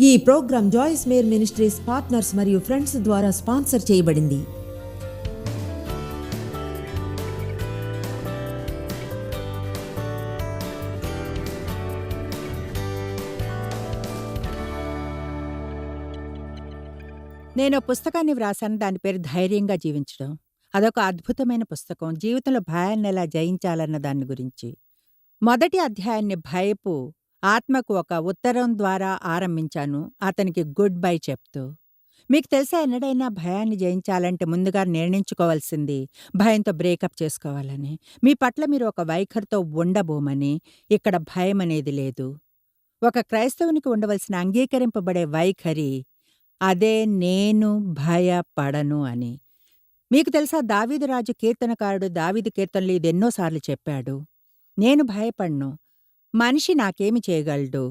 ఈ program Joyce Meyer ministries partners మరియు friends ద్వారా స్పాన్సర్ చేయబడింది. నేను పుస్తకాన్ని వ్రాసాను దాని పేరు ధైర్యంగా జీవించడం. అదొక అద్భుతమైన పుస్తకం. జీవితంలో భయాన్ని ఎలా జయించాలన్న దాని గురించి. మొదటి అధ్యాయాన్ని భయపు ఆత్మకు ఒక ఉత్తరం ద్వారా ఆరంభించాను. అతనికి గుడ్ బై చెప్తూ మీకు తెలుసా ఎన్నడైనా భయాన్ని జయించాలంటే ముందుగా నిర్ణయించుకోవాల్సింది భయంతో బ్రేకప్ చేసుకోవాలని. మీ పట్ల మీరు ఒక వైఖరితో ఉండబోమని. ఇక్కడ భయం అనేది లేదు. ఒక క్రైస్తవునికి ఉండవలసిన అంగీకరింపబడే వైఖరి అదే నేను భయపడను అని. మీకు తెలుసా దావీదు రాజు కీర్తనకారుడు దావీదు కీర్తనలు ఇది ఎన్నోసార్లు చెప్పాడు. నేను భయపడ్ను. మనిషి నాకేమి చేయగలడు?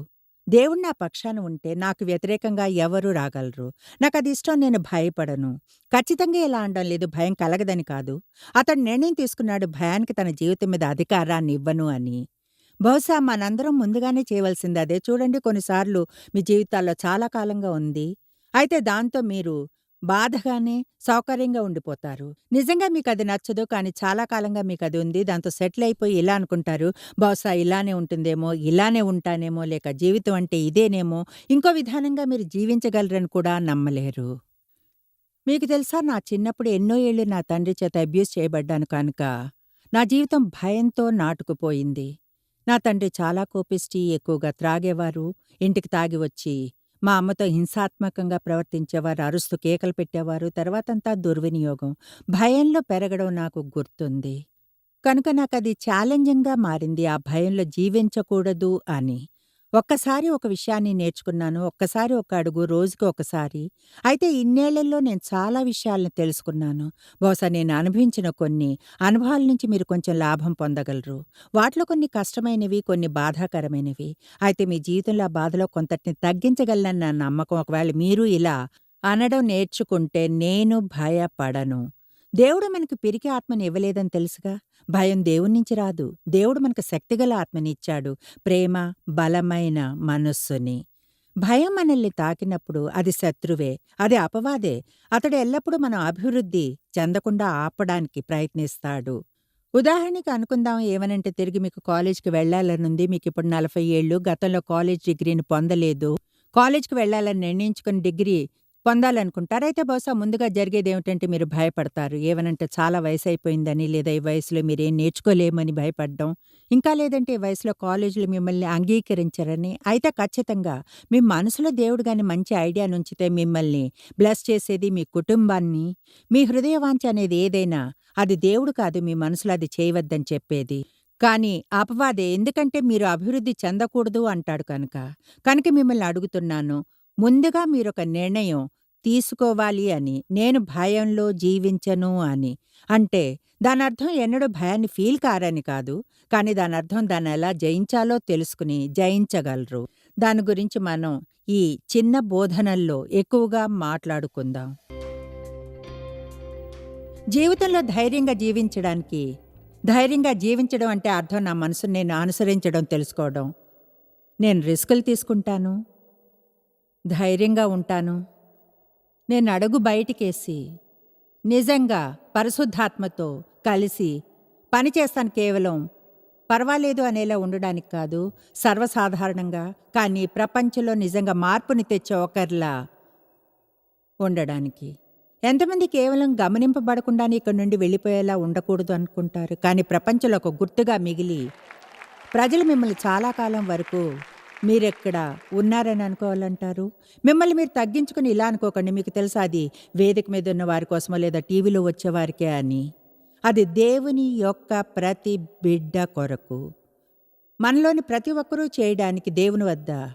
దేవుడు నా పక్షాన ఉంటే నాకు వ్యతిరేకంగా ఎవరు రాగలరు? నాకు అది ఇష్టం నేను భయపడను. ఖచ్చితంగా ఇలా అనడం లేదు భయం కలగదని కాదు. అతడు నిర్ణయం తీసుకున్నాడు భయానికి తన జీవితం మీద అధికారాన్ని ఇవ్వను అని. బహుశా మనందరం ముందుగానే చేయవలసింది అదే. చూడండి కొన్నిసార్లు మీ జీవితాల్లో చాలా కాలంగా ఉంది. అయితే దాంతో మీరు బాధగానే సౌకర్యంగా ఉండిపోతారు. నిజంగా మీకు అది నచ్చదు కానీ చాలా కాలంగా మీకు అది ఉంది దాంతో సెటిల్ అయిపోయి ఇలా అనుకుంటారు బహుశా ఇలానే ఉంటుందేమో ఇలానే ఉంటానేమో లేక జీవితం అంటే ఇదేనేమో ఇంకో విధానంగా మీరు జీవించగలరని కూడా నమ్మలేరు. మీకు తెలుసా నా చిన్నప్పుడు ఎన్నో ఏళ్ళు నా తండ్రి చేత అబ్యూస్ చేయబడ్డాను కనుక నా జీవితం భయంతో నాటుకుపోయింది. నా తండ్రి చాలా కోపిష్టి ఎక్కువగా త్రాగేవారు ఇంటికి తాగి వచ్చి మా అమ్మతో హింసాత్మకంగా ప్రవర్తించేవారు అరుస్తూ కేకలు పెట్టేవారు తర్వాతంతా దుర్వినియోగం. భయంలో పెరగడం నాకు గుర్తుంది. కనుక నాకది ఛాలెంజింగ్గా మారింది ఆ భయంలో జీవించకూడదు అని. ఒక్కసారి ఒక విషయాన్ని నేర్చుకున్నాను ఒక్కసారి ఒక అడుగు రోజుకి ఒకసారి. అయితే ఇన్నేళ్ళలో నేను చాలా విషయాలను తెలుసుకున్నాను. బహుశా నేను అనుభవించిన కొన్ని అనుభవాల నుంచి మీరు కొంచెం లాభం పొందగలరు. వాటిలో కొన్ని కష్టమైనవి కొన్ని బాధాకరమైనవి. అయితే మీ జీవితంలో ఆ బాధలో కొంతటిని తగ్గించగలనని నా నమ్మకం. ఒకవేళ మీరు ఇలా అనడం నేర్చుకుంటే నేను భయపడను. దేవుడు మనకు పిరికి ఆత్మని ఇవ్వలేదని తెలుసుగా? భయం దేవుడి నుంచి రాదు. దేవుడు మనకు శక్తిగల ఆత్మనిచ్చాడు ప్రేమ బలమైన మనస్సుని. భయం మనల్ని తాకినప్పుడు అది శత్రువే అది అపవాదే. అతడు ఎల్లప్పుడూ మన అభివృద్ధి చెందకుండా ఆపడానికి ప్రయత్నిస్తాడు. ఉదాహరణకి అనుకుందాం ఏమనంటే తిరిగి మీకు కాలేజ్కి వెళ్ళాలనుంది మీకు ఇప్పుడు నలభై ఏళ్ళు గతంలో కాలేజ్ డిగ్రీని పొందలేదు. కాలేజ్కి వెళ్ళాలని నిర్ణయించుకుని డిగ్రీ పొందాలనుకుంటారు. అయితే బహుశా ముందుగా జరిగేది ఏమిటంటే మీరు భయపడతారు. ఏమనంటే చాలా వయసు అయిపోయిందని లేదా ఈ వయసులో మీరేం నేర్చుకోలేమని భయపడడం. ఇంకా లేదంటే ఈ వయసులో కాలేజీలు మిమ్మల్ని అంగీకరించరని అయితే ఖచ్చితంగా మీ మనసులో దేవుడు కానీ మంచి ఐడియా నుంచితే మిమ్మల్ని బ్లెస్ చేసేది మీ కుటుంబాన్ని మీ హృదయవాంఛ అనేది ఏదైనా అది దేవుడు కాదు మీ మనసులో అది చేయవద్దని చెప్పేది. కానీ అపవాదే ఎందుకంటే మీరు అభివృద్ధి చెందకూడదు అంటాడు కనుక. కనుక మిమ్మల్ని అడుగుతున్నాను ముందుగా మీరొక నిర్ణయం తీసుకోవాలి అని నేను భయంలో జీవించను అని. అంటే దానర్థం ఎన్నడూ భయాన్ని ఫీల్ కారని కాదు కానీ దానర్థం దాన్ని ఎలా జయించాలో తెలుసుకుని జయించగలరు. దాని గురించి మనం ఈ చిన్న బోధనల్లో ఎక్కువగా మాట్లాడుకుందాం. జీవితంలో ధైర్యంగా జీవించడానికి ధైర్యంగా జీవించడం అంటే అర్థం నా మనసును నేను అనుసరించడం తెలుసుకోవడం. నేను రిస్కులు తీసుకుంటాను. ధైర్యంగా ఉంటాను. నేను అడుగు బయటికేసి నిజంగా పరిశుద్ధాత్మతో కలిసి పనిచేస్తాను కేవలం పర్వాలేదు అనేలా ఉండడానికి కాదు సర్వసాధారణంగా కానీ ప్రపంచంలో నిజంగా మార్పుని తెచ్చే ఒకరిలా ఉండడానికి. ఎంతమంది కేవలం గమనింపబడకుండానే ఇక్కడి నుండి వెళ్ళిపోయేలా ఉండకూడదు అనుకుంటారు కానీ ప్రపంచంలో ఒక గుర్తుగా మిగిలి ప్రజలు మిమ్మల్ని చాలా కాలం వరకు మీరెక్కడ ఉన్నారని అనుకోవాలంటారు? మిమ్మల్ని మీరు తగ్గించుకుని ఇలా అనుకోకండి. మీకు తెలుసా అది వేదిక మీద ఉన్న వారి కోసమో లేదా టీవీలో వచ్చేవారికే అని? అది దేవుని యొక్క ప్రతి బిడ్డ కొరకు. మనలోని ప్రతి ఒక్కరూ చేయడానికి దేవుని వద్ద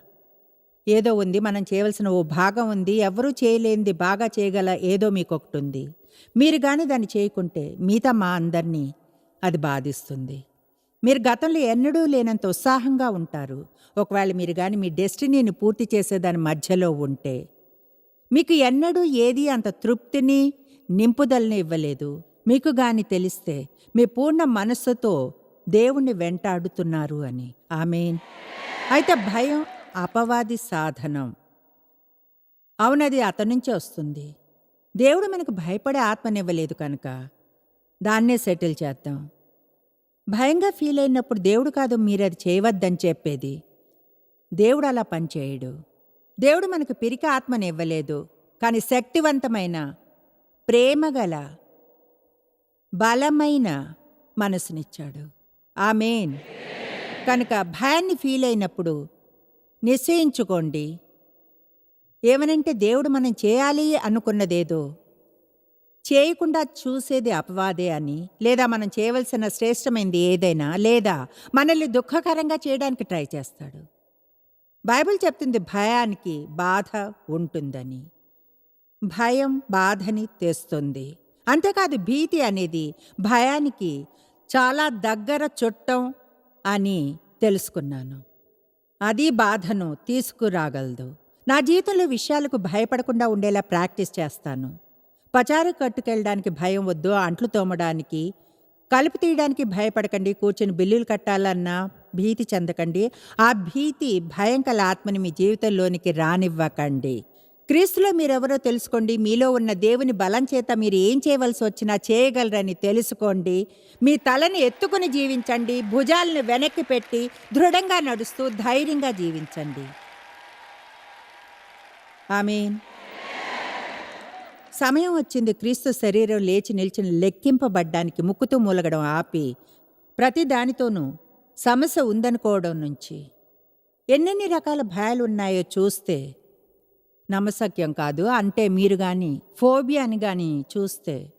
ఏదో ఉంది. మనం చేయవలసిన ఓ భాగం ఉంది. ఎవరూ చేయలేనిది బాగా చేయగల ఏదో మీకొకటి ఉంది. మీరు కానీ దాన్ని చేయకుంటే మిగతా మా అందరినీ అది బాధిస్తుంది. మీరు గతంలో ఎన్నడూ లేనంత ఉత్సాహంగా ఉంటారు. ఒకవేళ మీరు కానీ మీ డెస్టినీని పూర్తి చేసేదాని మధ్యలో ఉంటే మీకు ఎన్నడూ ఏది అంత తృప్తిని నింపుదలని ఇవ్వలేదు. మీకు గాని తెలిస్తే మీ పూర్ణ మనస్సుతో దేవుణ్ణి వెంటాడుతున్నారు అని. ఆమెన్. అయితే భయం అపవాది సాధనం. అవునది అతని నుంచే వస్తుంది. దేవుడు మనకు భయపడే ఆత్మనివ్వలేదు కనుక దాన్నే సెటిల్ చేద్దాం. భయంగా ఫీల్ అయినప్పుడు దేవుడు కాదు మీరు అది చేయవద్దని చెప్పేది. దేవుడు అలా పనిచేయడు. దేవుడు మనకు పిరిక ఆత్మనివ్వలేదు కానీ శక్తివంతమైన ప్రేమగల బలమైన మనసునిచ్చాడు. ఆమెన్. కనుక భయాన్ని ఫీల్ అయినప్పుడు నిశ్చయించుకోండి. ఏమనంటే దేవుడు మనం చేయాలి అనుకున్నదేదో చేయకుండా చూసేది అపవాదే అని లేదా మనం చేయవలసిన శ్రేష్టమైనది ఏదైనా లేదా మనల్ని దుఃఖకరంగా చేయడానికి ట్రై చేస్తాడు. బైబిల్ చెప్తుంది భయానికి బాధ ఉంటుందని. భయం బాధని తెస్తుంది. అంతేకాదు భీతి అనేది భయానికి చాలా దగ్గర చుట్టం అని తెలుసుకున్నాను. అది బాధను తీసుకురాగలదు. నా జీవితంలో విషయాలకు భయపడకుండా ఉండేలా ప్రాక్టీస్ చేస్తాను. పచారు కట్టుకెళ్ళడానికి భయం వద్దు అంట్లు తోమడానికి. కలుపు తీయడానికి భయపడకండి కూర్చొని బిల్లులు కట్టాలన్నా భీతి చెందకండి. ఆ భీతి భయంకల ఆత్మని మీ జీవితంలోనికి రానివ్వకండి. క్రీస్తులో మీరెవరో తెలుసుకోండి మీలో ఉన్న దేవుని బలం చేత మీరు ఏం చేయవలసి వచ్చినా చేయగలరని తెలుసుకోండి. మీ తలని ఎత్తుకుని జీవించండి భుజాలను వెనక్కి పెట్టి దృఢంగా నడుస్తూ ధైర్యంగా జీవించండి. ఆమీన్. సమయం వచ్చింది క్రీస్తు శరీరం లేచి నిలిచిన లెక్కింపబడ్డానికి ముక్కుతూ మూలగడం ఆపి ప్రతి దానితోనూ సమస్య ఉందనుకోవడం నుంచి. ఎన్నెన్ని రకాల భయాలు ఉన్నాయో చూస్తే నమ్మసక్యం కాదు. అంటే మీరు కానీ ఫోబియా అని కానీ చూస్తే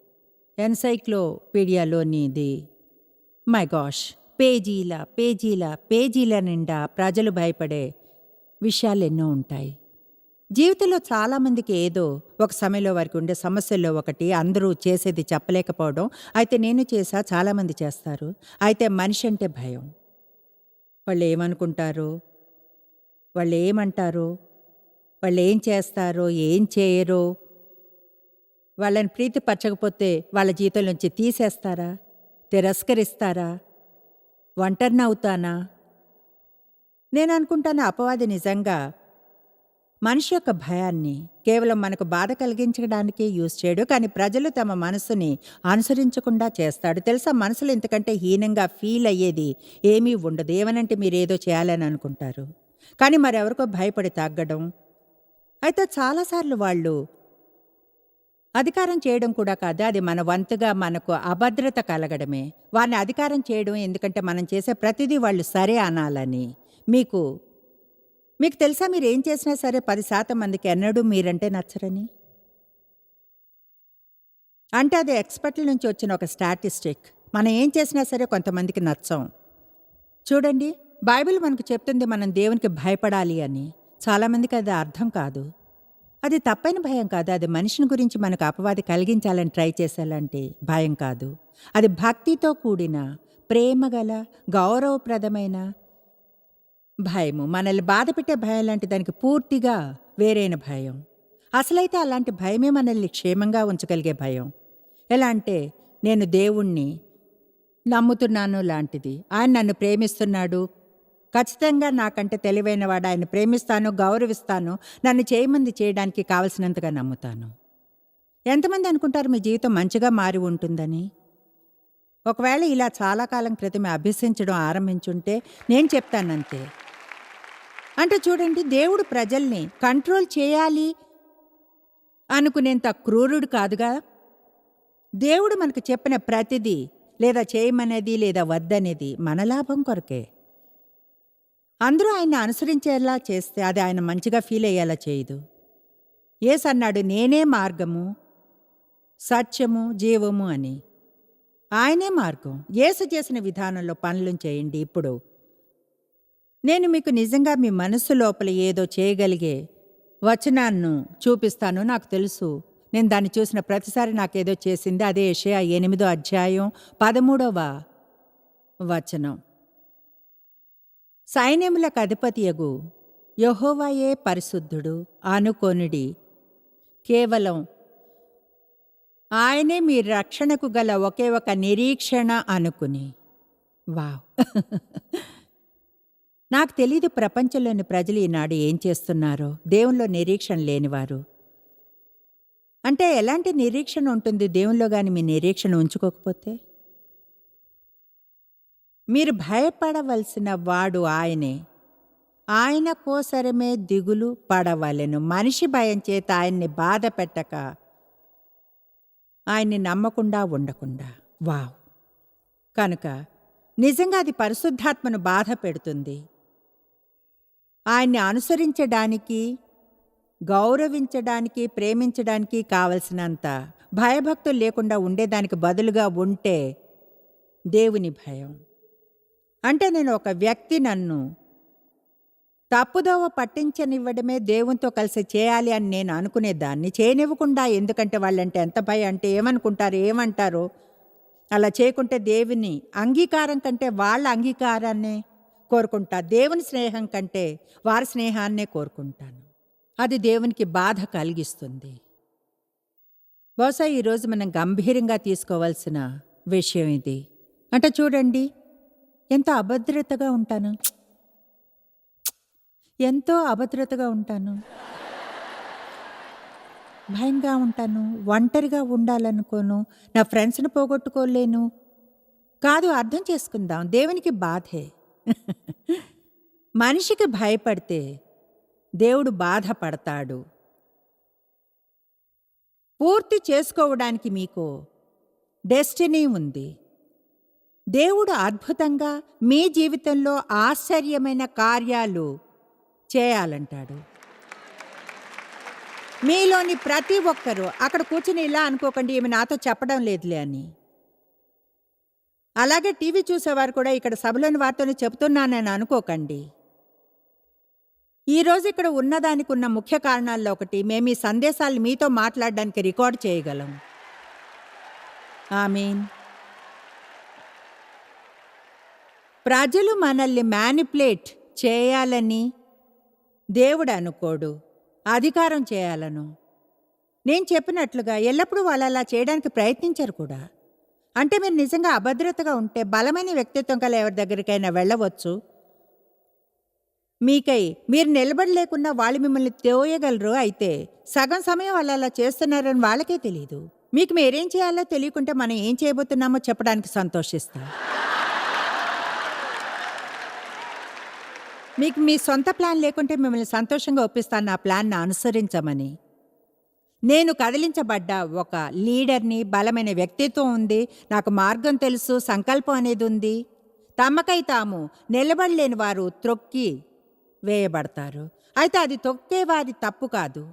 ఎన్సైక్లోపీడియాలోనిది. మై గాష్ పేజీల పేజీల పేజీల నిండా ప్రజలు భయపడే విషయాలు ఎన్నో ఉంటాయి. జీవితంలో చాలామందికి ఏదో ఒక సమయంలో వారికి ఉండే సమస్యల్లో ఒకటి అందరూ చేసేది చెప్పలేకపోవడం. అయితే నేను చేసా చాలామంది చేస్తారు. అయితే మనిషి అంటే భయం. వాళ్ళు ఏమనుకుంటారు? వాళ్ళు ఏమంటారు? వాళ్ళు ఏం చేస్తారో ఏం చేయరో? వాళ్ళని ప్రీతిపరచకపోతే వాళ్ళ జీతం నుంచి తీసేస్తారా? తిరస్కరిస్తారా? ఒంటరినవుతానా? నేను అనుకుంటాను అపవాది నిజంగా మనిషి యొక్క భయాన్ని కేవలం మనకు బాధ కలిగించడానికే యూజ్ చేయడు కానీ ప్రజలు తమ మనసుని అనుసరించకుండా చేస్తాడు. తెలుసా? మనసులో ఇంతకంటే హీనంగా ఫీల్ అయ్యేది ఏమీ ఉండదు. ఏమనంటే మీరు ఏదో చేయాలని అనుకుంటారు. కానీ మరెవరికో భయపడి తగ్గడం. అయితే చాలాసార్లు వాళ్ళు అధికారం చేయడం కూడా కాదు. అది మన వంతుగా మనకు అభద్రత కలగడమే. వారిని అధికారం చేయడం ఎందుకంటే మనం చేసే ప్రతిదీ వాళ్ళు సరే అనాలని. మీకు మీకు తెలుసా మీరు ఏం చేసినా సరే పది శాతం మందికి ఎన్నడూ మీరంటే నచ్చరని? అంటే అది ఎక్స్పర్ట్ల నుంచి వచ్చిన ఒక స్టాటిస్టిక్. మనం ఏం చేసినా సరే కొంతమందికి నచ్చం. చూడండి బైబిల్ మనకు చెప్తుంది మనం దేవునికి భయపడాలి అని. చాలామందికి అది అర్థం కాదు. అది తప్పైన భయం కాదు. అది మనిషిని గురించి మనకు అపవాది కలిగించాలని ట్రై చేసేలాంటి భయం కాదు. అది భక్తితో కూడిన ప్రేమగల గౌరవప్రదమైన భయము. మనల్ని బాధ పెట్టే భయం లాంటి దానికి పూర్తిగా వేరైన భయం. అసలైతే అలాంటి భయమే మనల్ని క్షేమంగా ఉంచగలిగే భయం. ఎలా అంటే నేను దేవుణ్ణి నమ్ముతున్నాను లాంటిది. ఆయన నన్ను ప్రేమిస్తున్నాడు. ఖచ్చితంగా నాకంటే తెలివైనవాడు ఆయన ప్రేమిస్తాను గౌరవిస్తాను నన్ను చేయమంది చేయడానికి కావలసినంతగా నమ్ముతాను. ఎంతమంది అనుకుంటారు మీ జీవితం మంచిగా మారి ఉంటుందని? ఒకవేళ ఇలా చాలా కాలం క్రితమే అభ్యసించడం ఆరంభించుంటే నేను చెప్తానంతే. అంటే చూడండి దేవుడు ప్రజల్ని కంట్రోల్ చేయాలి అనుకునేంత క్రూరుడు కాదుగా దేవుడు మనకు చెప్పిన ప్రతిదీ లేదా చేయమనేది లేదా వద్దనేది మన లాభం కొరకే. అందరూ ఆయన అనుసరించేలా చేస్తే అది ఆయన మంచిగా ఫీల్ అయ్యేలా చేయదు. ఏస్ అన్నాడు నేనే మార్గము సత్యము జీవము అని. ఆయనే మార్గం. ఏసు చేసిన విధానంలో పనులు చేయండి. ఇప్పుడు నేను మీకు నిజంగా మీ మనస్సు లోపల ఏదో చేయగలిగే వచనాన్ని చూపిస్తాను. నాకు తెలుసు. నేను దాన్ని చూసిన ప్రతిసారి నాకేదో చేసింది. అదే యెషయా ఎనిమిదో అధ్యాయం పదమూడవ వచనం. సైన్యములకు అధిపతియగు యహోవాయే పరిశుద్ధుడు ఆనుకోనుడి. కేవలం ఆయనే మీ రక్షణకు గల ఒకే ఒక నిరీక్షణ అనుకుని. వావ్. నాకు తెలీదు ప్రపంచంలోని ప్రజలు ఈనాడు ఏం చేస్తున్నారో. దేవునిలో నిరీక్షణ లేనివారు. అంటే ఎలాంటి నిరీక్షణ ఉంటుంది? దేవునిలో కానీ మీ నిరీక్షణ ఉంచుకోకపోతే? మీరు భయపడవలసిన వాడు ఆయనే. ఆయన కోసరమే దిగులు పడవలెను. మనిషి భయం చేత ఆయన్ని బాధ పెట్టక ఆయన్ని నమ్మకుండా ఉండకుండా. వావ్! కనుక నిజంగా అది పరిశుద్ధాత్మను బాధ పెడుతుంది. ఆయన్ని అనుసరించడానికి గౌరవించడానికి ప్రేమించడానికి కావలసినంత భయభక్తులు లేకుండా ఉండేదానికి బదులుగా ఉంటే దేవుని భయం. అంటే నేను ఒక వ్యక్తి నన్ను తప్పుదోవ పట్టించనివ్వడమే దేవునితో కలిసి చేయాలి అని నేను అనుకునేదాన్ని. చేయనివ్వకుండా ఎందుకంటే వాళ్ళంటే ఎంత భయం అంటే ఏమనుకుంటారు ఏమంటారు? అలా చేయకుంటే దేవుని అంగీకారం కంటే వాళ్ళ అంగీకారాన్ని కోరుకుంటా. దేవుని స్నేహం కంటే వారి స్నేహాన్నే కోరుకుంటాను. అది దేవునికి బాధ కలిగిస్తుంది. బహుశా ఈరోజు మనం గంభీరంగా తీసుకోవాల్సిన విషయం ఇది. అంటే చూడండి. ఎంత అభద్రతగా ఉంటాను. ఎంతో అభద్రతగా ఉంటాను. భయంగా ఉంటాను. ఒంటరిగా ఉండాలనుకోను. నా ఫ్రెండ్స్ని పోగొట్టుకోలేను. కాదు అర్థం చేసుకుందాం. దేవునికి బాధే. మనిషికి భయపడితే దేవుడు బాధపడతాడు. పూర్తి చేసుకోవడానికి మీకు డెస్టినీ ఉంది. దేవుడు అద్భుతంగా మీ జీవితంలో ఆశ్చర్యమైన కార్యాలు చేయాలంటాడు. మీలోని ప్రతి ఒక్కరూ అక్కడ కూర్చుని ఇలా అనుకోకండి ఈమె నాతో చెప్పడం లేదులే అని. అలాగే టీవీ చూసేవారు కూడా ఇక్కడ సభలోని వార్తలు చెబుతున్నానని అనుకోకండి. ఈరోజు ఇక్కడ ఉన్నదానికి ఉన్న ముఖ్య కారణాల్లో ఒకటి మేము ఈ సందేశాలు మీతో మాట్లాడడానికి రికార్డ్ చేయగలం. ఐ మీన్ ప్రజలు మనల్ని మ్యానిపులేట్ చేయాలని దేవుడు అనుకోడు అధికారం చేయాలను. నేను చెప్పినట్లుగా ఎల్లప్పుడూ వాళ్ళు అలా చేయడానికి ప్రయత్నించరు కూడా. అంటే మీరు నిజంగా అభద్రతగా ఉంటే బలమైన వ్యక్తిత్వం కల ఎవరి దగ్గరికైనా వెళ్ళవచ్చు? మీకై మీరు నిలబడలేకున్నా వాళ్ళు మిమ్మల్ని తోయగలరు. అయితే సగం సమయం వాళ్ళు అలా చేస్తున్నారని వాళ్ళకే తెలియదు మీకు మీరేం చేయాలో తెలియకుంటే మనం ఏం చేయబోతున్నామో చెప్పడానికి సంతోషిస్తాం. మీకు మీ సొంత ప్లాన్ లేకుంటే మిమ్మల్ని సంతోషంగా ఒప్పిస్తాను. నా ప్లాన్ను అనుసరించమని. నేను కదిలించబడ్డ ఒక లీడర్ని బలమైన వ్యక్తిత్వం ఉంది. నాకు మార్గం తెలుసు సంకల్పం అనేది ఉంది. తమకై తాము నిలబడలేని వారు త్రొక్కి వేయబడతారు. అయితే అది తొక్కేవారి తప్పు కాదు.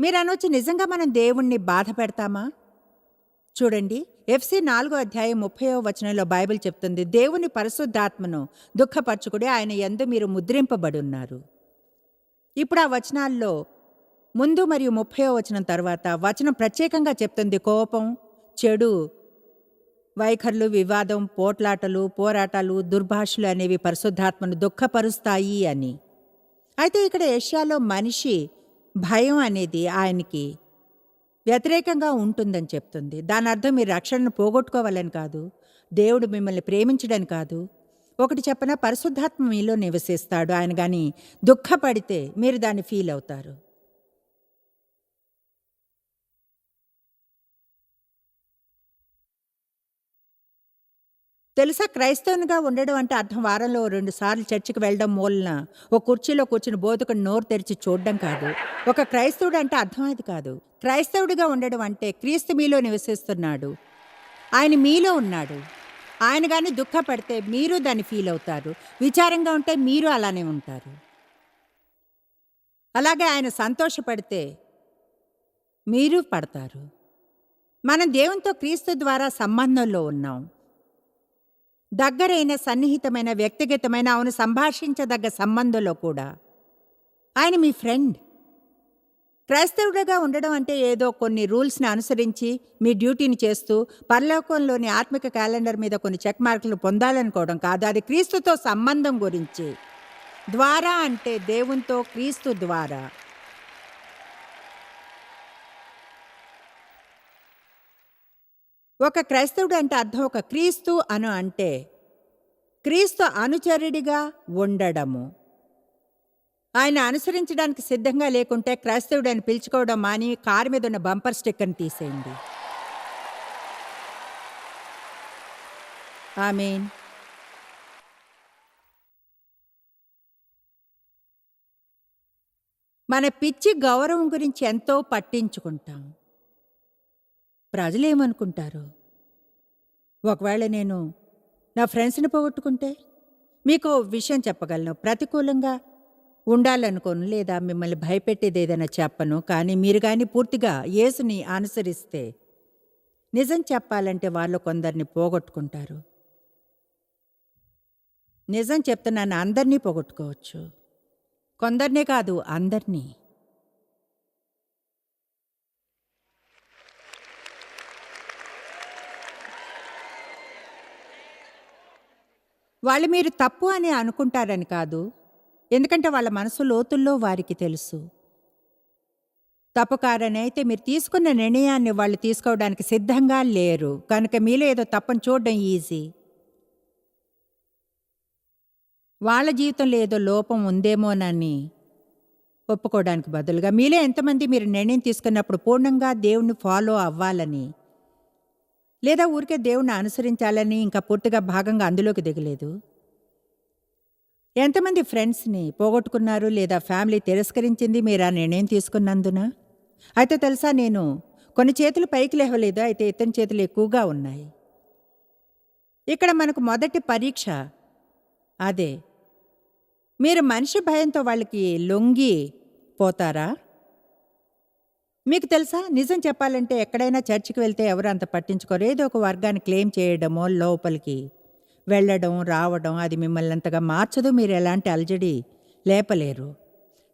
మీరు అనొచ్చు నిజంగా మనం దేవుణ్ణి బాధ పెడతామా? చూడండి ఎఫ్సి నాలుగో అధ్యాయం ముప్పయో వచనంలో బైబిల్ చెప్తుంది దేవుని పరిశుద్ధాత్మను దుఃఖపరచుకుడి ఆయన ఎందు మీరు ముద్రింపబడున్నారు ఇప్పుడు ఆ వచనాల్లో ముందు మరియు ముప్పయో వచనం తర్వాత వచనం ప్రత్యేకంగా చెప్తుంది కోపం చెడు వైఖరులు వివాదం పోట్లాటలు పోరాటాలు దుర్భాషలు అనేవి పరిశుద్ధాత్మను దుఃఖపరుస్తాయి అని. అయితే ఇక్కడ ఏషియాలో మనిషి భయం అనేది ఆయనకి వ్యతిరేకంగా ఉంటుందని చెప్తుంది. దాని అర్థం మీరు రక్షణను పోగొట్టుకోవాలని కాదు దేవుడు మిమ్మల్ని ప్రేమించడని కాదు ఒకటి చెప్పన పరిశుద్ధాత్మ మీలో నివసిస్తాడు. ఆయన కానీ దుఃఖపడితే మీరు దాన్ని ఫీల్ అవుతారు. తెలుసా? క్రైస్తవునిగా ఉండడం అంటే అర్థం వారంలో రెండు సార్లు చర్చికి వెళ్ళడం మూలన ఒక కుర్చీలో కూర్చుని బోధకుడు నోరు తెరిచి చూడడం కాదు. ఒక క్రైస్తవుడు అంటే అర్థం అది కాదు. క్రైస్తవుడిగా ఉండడం అంటే క్రీస్తు మీలో నివసిస్తున్నాడు. ఆయన మీలో ఉన్నాడు. ఆయన కానీ దుఃఖపడితే మీరు దాన్ని ఫీల్ అవుతారు. విచారంగా ఉంటే మీరు అలానే ఉంటారు. అలాగే ఆయన సంతోషపడితే మీరు పడతారు. మనం దేవునితో క్రీస్తు ద్వారా సంబంధంలో ఉన్నాం. దగ్గరైన సన్నిహితమైన వ్యక్తిగతమైన అవును సంభాషించదగ్గ సంబంధంలో కూడా ఆయన మీ ఫ్రెండ్ క్రైస్తవుడిగా ఉండడం అంటే ఏదో కొన్ని రూల్స్ని అనుసరించి మీ డ్యూటీని చేస్తూ పరలోకంలోని ఆత్మిక క్యాలెండర్ మీద కొన్ని చెక్ మార్కులు పొందాలనుకోవడం కాదు. అది క్రీస్తుతో సంబంధం గురించి. ద్వారా అంటే దేవునితో క్రీస్తు ద్వారా. ఒక క్రైస్తవుడు అంటే అర్థం ఒక క్రీస్తు అను అంటే క్రీస్తు అనుచరుడిగా ఉండడము. ఆయన అనుసరించడానికి సిద్ధంగా లేకుంటే క్రైస్తవుడు అని పిలుచుకోవడం మాని కారు మీద ఉన్న బంపర్ స్టిక్కర్ని తీసేయండి. ఆమెన్. మన పిచ్చి గౌరవం గురించి ఎంతో పట్టించుకుంటాం. ప్రజలేమనుకుంటారు? ఒకవేళ నేను నా ఫ్రెండ్స్ని పోగొట్టుకుంటే మీకు విషయం చెప్పగలను. ప్రతికూలంగా ఉండాలనుకోను లేదా మిమ్మల్ని భయపెట్టేది ఏదైనా చెప్పను. కానీ మీరు కానీ పూర్తిగా యేసుని అనుసరిస్తే నిజం చెప్పాలంటే వాళ్ళు కొందరిని పోగొట్టుకుంటారు. నిజం చెప్తున్నాను అందరినీ పోగొట్టుకోవచ్చు. కొందరినే కాదు అందరినీ. వాళ్ళు మీరు తప్పు అని అనుకుంటారని కాదు ఎందుకంటే వాళ్ళ మనసు లోతుల్లో వారికి తెలుసు. తప్పు మీరు తీసుకున్న నిర్ణయాన్ని వాళ్ళు తీసుకోవడానికి సిద్ధంగా లేరు. కనుక మీలో ఏదో తప్పని చూడడం ఈజీ. వాళ్ళ జీవితంలో ఏదో లోపం ఉందేమోనని ఒప్పుకోవడానికి బదులుగా మీలో ఎంతమంది మీరు నిర్ణయం తీసుకున్నప్పుడు పూర్ణంగా దేవుణ్ణి ఫాలో అవ్వాలని లేదా ఊరికే దేవుణ్ణి అనుసరించాలని ఇంకా పూర్తిగా భాగంగా అందులోకి దిగలేదు? ఎంతమంది ఫ్రెండ్స్ని పోగొట్టుకున్నారు లేదా ఫ్యామిలీ తిరస్కరించింది మీరు ఆ నిర్ణయం తీసుకున్నందున? అయితే తెలుసా నేను కొన్ని చేతులు పైకి లేవలేదు అయితే ఇతని చేతులు ఎక్కువగా ఉన్నాయి. ఇక్కడ మనకు మొదటి పరీక్ష అదే. మీరు మనిషి భయంతో వాళ్ళకి లొంగి పోతారా? మీకు తెలుసా నిజం చెప్పాలంటే ఎక్కడైనా చర్చికి వెళ్తే ఎవరు అంత పట్టించుకోరు. ఏదో ఒక వర్గాన్ని క్లెయిమ్ చేయడమో లోపలికి వెళ్ళడం రావడం అది మిమ్మల్ని అంతగా మార్చదు. మీరు ఎలాంటి అలజడి లేపలేరు.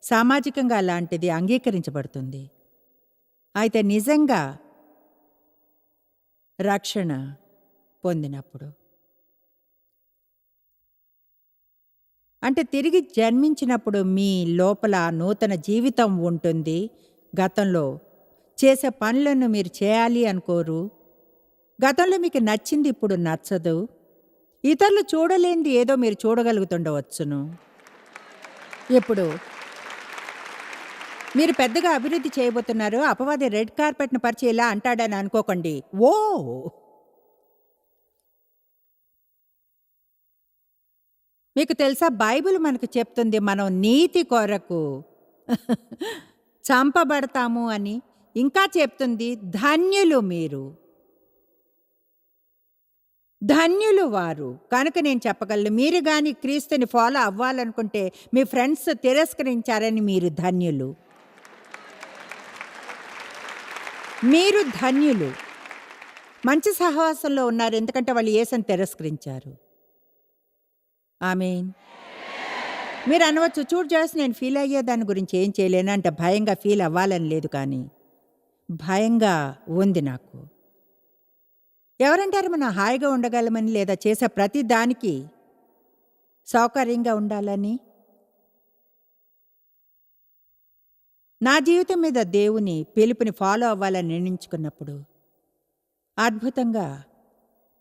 సామాజికంగా అలాంటిది అంగీకరించబడుతుంది. అయితే నిజంగా రక్షణ పొందినప్పుడు అంటే తిరిగి జన్మించినప్పుడు మీ లోపల నూతన జీవితం ఉంటుంది. గతంలో చేసే పనులను మీరు చేయాలి అనుకోరు. గతంలో మీకు నచ్చింది ఇప్పుడు నచ్చదు. ఇతరులు చూడలేనిది ఏదో మీరు చూడగలుగుతుండవచ్చును. ఇప్పుడు మీరు పెద్దగా అభివృద్ధి చేయబోతున్నారు అపవాది రెడ్ కార్పెట్ను పరిచి ఇలా అంటాడని అనుకోకండి. ఓ! మీకు తెలుసా బైబిల్ మనకు చెప్తుంది మనం నీతి కొరకు చంపబడతాము అని. ఇంకా చెప్తుంది ధన్యులు మీరు. ధన్యులు వారు. కనుక నేను చెప్పగలను మీరు కానీ క్రీస్తుని ఫాలో అవ్వాలనుకుంటే మీ ఫ్రెండ్స్ తిరస్కరించారని మీరు ధన్యులు. మీరు ధన్యులు. మంచి సహవాసంలో ఉన్నారు ఎందుకంటే వాళ్ళు ఏసని తిరస్కరించారు. ఆమెన్. మీరు అనవచ్చు చూడు చేసి నేను ఫీల్ అయ్యే దాని గురించి ఏం చేయలేను అంటే భయంగా ఫీల్ అవ్వాలని లేదు కానీ భయంగా ఉంది నాకు. ఎవరంటారు మనం హాయిగా ఉండగలమని లేదా చేసే ప్రతి దానికి సౌకర్యంగా ఉండాలని? నా జీవితం మీద దేవుని పిలుపుని ఫాలో అవ్వాలని నిర్ణయించుకున్నప్పుడు అద్భుతంగా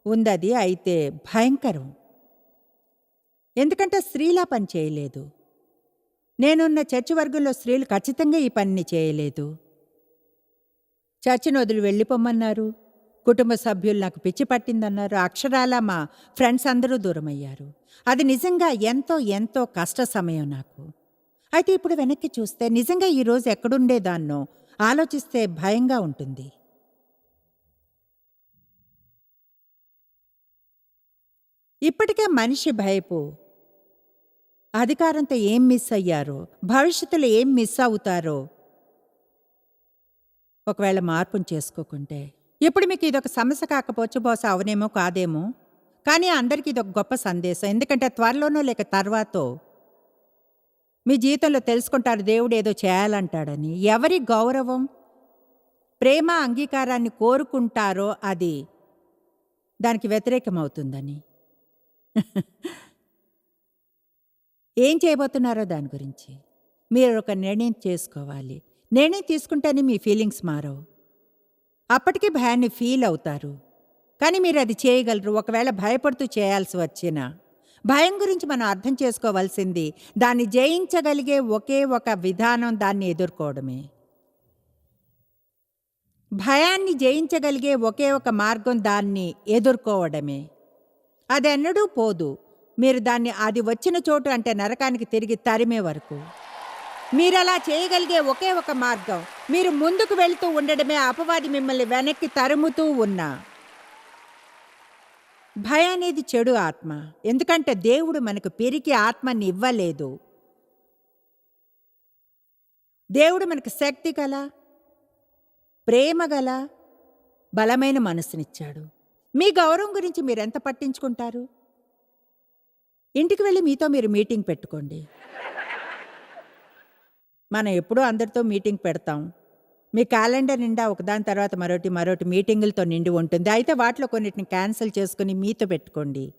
ఉందది అయితే భయంకరం. ఎందుకంటే స్త్రీలా పని చేయలేదు. నేనున్న చర్చి వర్గంలో స్త్రీలు ఖచ్చితంగా ఈ పనిని చేయలేదు. చర్చిని వదిలి వెళ్ళిపోమన్నారు. కుటుంబ సభ్యులు నాకు పిచ్చి పట్టిందన్నారు. అక్షరాల మా ఫ్రెండ్స్ అందరూ దూరమయ్యారు. అది నిజంగా ఎంతో ఎంతో కష్ట సమయం నాకు. అయితే ఇప్పుడు వెనక్కి చూస్తే నిజంగా ఈరోజు ఎక్కడుండేదాన్నో ఆలోచిస్తే భయంగా ఉంటుంది. ఇప్పటికే మనిషి భయపు. అధికారంతో ఏం మిస్ అయ్యారో భవిష్యత్తులో ఏం మిస్ అవుతారో ఒకవేళ మార్పును చేసుకోకుంటే. ఇప్పుడు మీకు ఇదొక సమస్య కాకపోవచ్చు బహుశా అవనేమో కాదేమో. కానీ అందరికీ ఇదొక గొప్ప సందేశం. ఎందుకంటే త్వరలోనో లేక తర్వాతో మీ జీవితంలో తెలుసుకుంటారు దేవుడు ఏదో చేయాలంటాడని. ఎవరి గౌరవం ప్రేమ అంగీకారాన్ని కోరుకుంటారో అది దానికి వ్యతిరేకమవుతుందని. ఏం చేయబోతున్నారో దాని గురించి మీరు ఒక నిర్ణయం చేసుకోవాలి. నిర్ణయం తీసుకుంటేనే మీ ఫీలింగ్స్ మారవు. అప్పటికి భయాన్ని ఫీల్ అవుతారు. కానీ మీరు అది చేయగలరు. ఒకవేళ భయపడుతూ చేయాల్సి వచ్చినా. భయం గురించి మనం అర్థం చేసుకోవాల్సింది దాన్ని జయించగలిగే ఒకే ఒక విధానం దాన్ని ఎదుర్కోవడమే. భయాన్ని జయించగలిగే ఒకే ఒక మార్గం దాన్ని ఎదుర్కోవడమే. అది ఎన్నడూ పోదు. మీరు దాన్ని అది వచ్చిన చోటు అంటే నరకానికి తిరిగి తరిమే వరకు. మీరు అలా చేయగలిగే ఒకే ఒక మార్గం. మీరు ముందుకు వెళ్తూ ఉండడమే అపవాది మిమ్మల్ని వెనక్కి తరుముతూ ఉన్నా. భయం అనేది చెడు ఆత్మ. ఎందుకంటే దేవుడు మనకు పెరిగి ఆత్మని ఇవ్వలేదు. దేవుడు మనకు శక్తి గల ప్రేమ గల బలమైన మనసునిచ్చాడు. మీ గౌరవం గురించి మీరు ఎంత పట్టించుకుంటారు? ఇంటికి వెళ్ళి మీతో మీరు మీటింగ్ పెట్టుకోండి. మనం ఎప్పుడూ అందరితో మీటింగ్ పెడతాం. మీ క్యాలెండర్ నిండా ఒకదాని తర్వాత మరొకటి మరొకటి మీటింగులతో నిండి ఉంటుంది. అయితే వాటిలో కొన్నిటిని క్యాన్సిల్ చేసుకుని మీతో పెట్టుకోండి.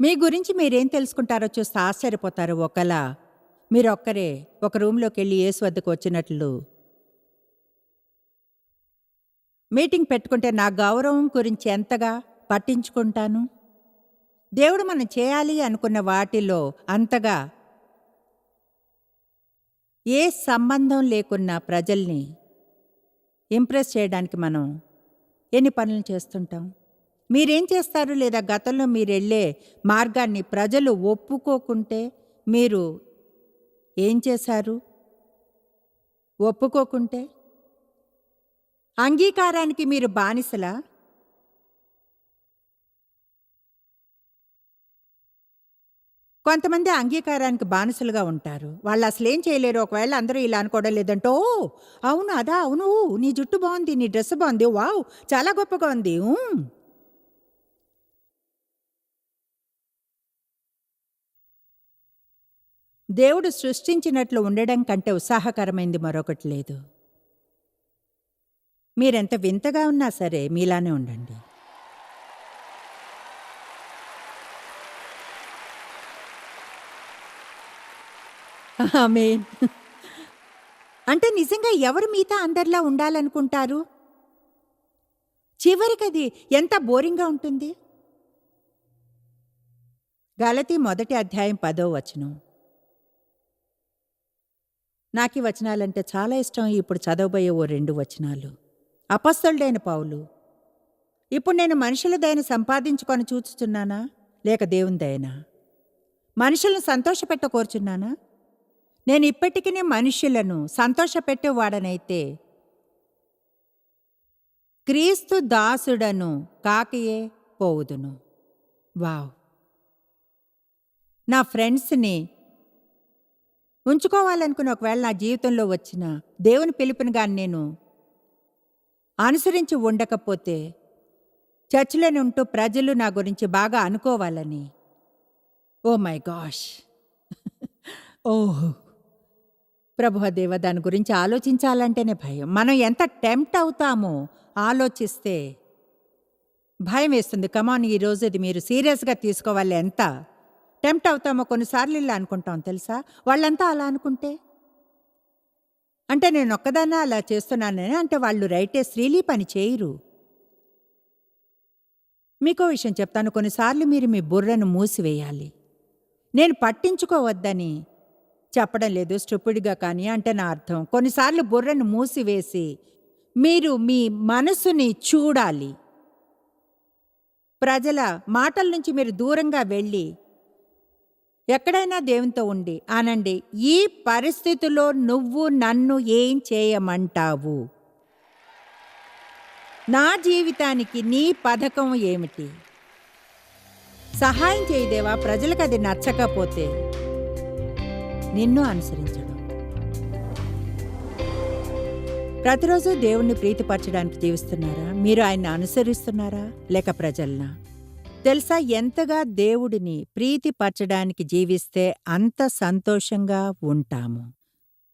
మీ గురించి మీరేం తెలుసుకుంటారో చూస్తే ఆశ్చర్యపోతారు ఒకలా. మీరు ఒక్కరే ఒక రూమ్లోకి వెళ్ళి ఏసు వద్దకు వచ్చినట్లు. మీటింగ్ పెట్టుకుంటే నా గౌరవం గురించి ఎంతగా పట్టించుకుంటాను? దేవుడు మనం చేయాలి అనుకున్న వాటిలో అంతగా ఏ సంబంధం లేకున్న ప్రజల్ని ఇంప్రెస్ చేయడానికి మనం ఎన్ని పనులు చేస్తుంటాం? మీరేం చేస్తారు? లేదా గతంలో మీరు వెళ్ళే మార్గాన్ని ప్రజలు ఒప్పుకోకుంటే మీరు ఏం చేశారు? ఒప్పుకోకుంటే అంగీకారానికి మీరు బానిసలా? కొంతమంది అంగీకారానికి బానిసలుగా ఉంటారు. వాళ్ళు అసలు ఏం చేయలేరు. ఒకవేళ అందరూ ఇలా అనుకోవడం లేదంటే ఓ అవును అదా అవును నీ జుట్టు బాగుంది నీ డ్రెస్ బాగుంది వావ్ చాలా గొప్పగా ఉంది ఊ." దేవుడు సృష్టించినట్లు ఉండడం కంటే ఉత్సాహకరమైంది మరొకటి లేదు. మీరెంత వింతగా ఉన్నా సరే మీలానే ఉండండి. ఆమెన్ అంటే నిజంగా ఎవరు మీతో అందరిలా ఉండాలనుకుంటారు? చివరికి అది ఎంత బోరింగ్గా ఉంటుంది? గలతి మొదటి అధ్యాయం పదో వచనం. నాకు ఈ వచనాలంటే చాలా ఇష్టం. ఇప్పుడు చదవబోయే ఓ రెండు వచనాలు. అపస్తుడైన పౌలు ఇప్పుడు నేను మనుషుల దయను సంపాదించుకొని చూచుచున్నానా? లేక దేవుని దయనా? మనుషులను సంతోషపెట్ట కోరుచున్నానా నేను ఇప్పటికీ మనుష్యులను సంతోషపెట్టేవాడనైతే. క్రీస్తు దాసుడను కాకియే పోవుదును. వావ్. నా ఫ్రెండ్స్ని ఉంచుకోవాలనుకుని ఒకవేళ నా జీవితంలో వచ్చిన దేవుని పిలుపునిగా నేను అనుసరించి ఉండకపోతే చర్చిలోనే ఉంటూ ప్రజలు నా గురించి బాగా అనుకోవాలని. Oh my gosh. Oh. Prabhudeva దాని గురించి ఆలోచించాలంటేనే భయం. మనం ఎంత టెంప్ట్ అవుతామో ఆలోచిస్తే భయం వేస్తుంది. కమాన్ ఈ ఇది మీరు సీరియస్గా తీసుకోవాలి. ఎంత టెంప్ట్ అవుతామో కొన్నిసార్లు ఇలా అనుకుంటాం తెలుసా? వాళ్ళంతా అలా అనుకుంటే? అంటే నేను ఒక్కదానా అలా చేస్తున్నానని అంటే వాళ్ళు రైటే స్త్రీలీ పని చేయరు. మీకో విషయం చెప్తాను. కొన్నిసార్లు మీరు మీ బుర్రను మూసివేయాలి. నేను పట్టించుకోవద్దని చెప్పడం లేదు స్టూపిడ్గా కానీ అంటే నా అర్థం. కొన్నిసార్లు బుర్రను మూసివేసి మీరు మీ మనసుని చూడాలి. ప్రజల మాటల నుంచి మీరు దూరంగా వెళ్ళి ఎక్కడైనా దేవునితో ఉండి అనండి ఈ పరిస్థితిలో నువ్వు నన్ను ఏం చేయమంటావు? నా జీవితానికి నీ పథకం ఏమిటి? సహాయం చేయదేవా ప్రజలకు అది నచ్చకపోతే. నిన్ను అనుసరించడం. ప్రతిరోజు దేవుణ్ణి ప్రీతిపరచడానికి జీవిస్తున్నారా? మీరు ఆయన్ని అనుసరిస్తున్నారా? లేక ప్రజల్నా? తెలుసా ఎంతగా దేవుడిని ప్రీతిపరచడానికి జీవిస్తే అంత సంతోషంగా ఉంటాము.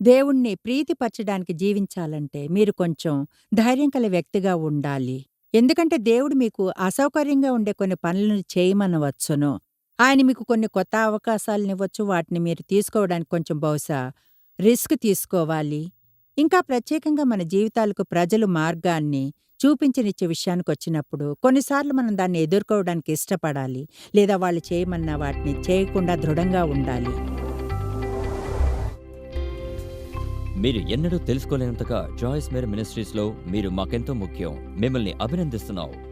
దేవుణ్ణి ప్రీతిపరచడానికి జీవించాలంటే మీరు కొంచెం ధైర్యం కల వ్యక్తిగా ఉండాలి. ఎందుకంటే దేవుడు మీకు అసౌకర్యంగా ఉండే కొన్ని పనులను చేయమనవచ్చును. ఆయన మీకు కొన్ని కొత్త అవకాశాలనివ్వచ్చు. వాటిని మీరు తీసుకోవడానికి కొంచెం బహుశా రిస్క్ తీసుకోవాలి. ఇంకా ప్రత్యేకంగా మన జీవితాలకు ప్రజలు మార్గాన్ని చూపించనిచ్చే విషయానికి వచ్చినప్పుడు కొన్నిసార్లు మనం దాన్ని ఎదుర్కోవడానికి ఇష్టపడాలి. లేదా వాళ్ళు చేయమన్న వాటిని చేయకుండా దృఢంగా ఉండాలి. మీరు ఎన్నడూ తెలుసుకోలేనంతగా జాయిస్ మేర్ మినిస్ట్రీస్లో మీరు మాకెంతో ముఖ్యం. మిమ్మల్ని అభినందిస్తున్నావు.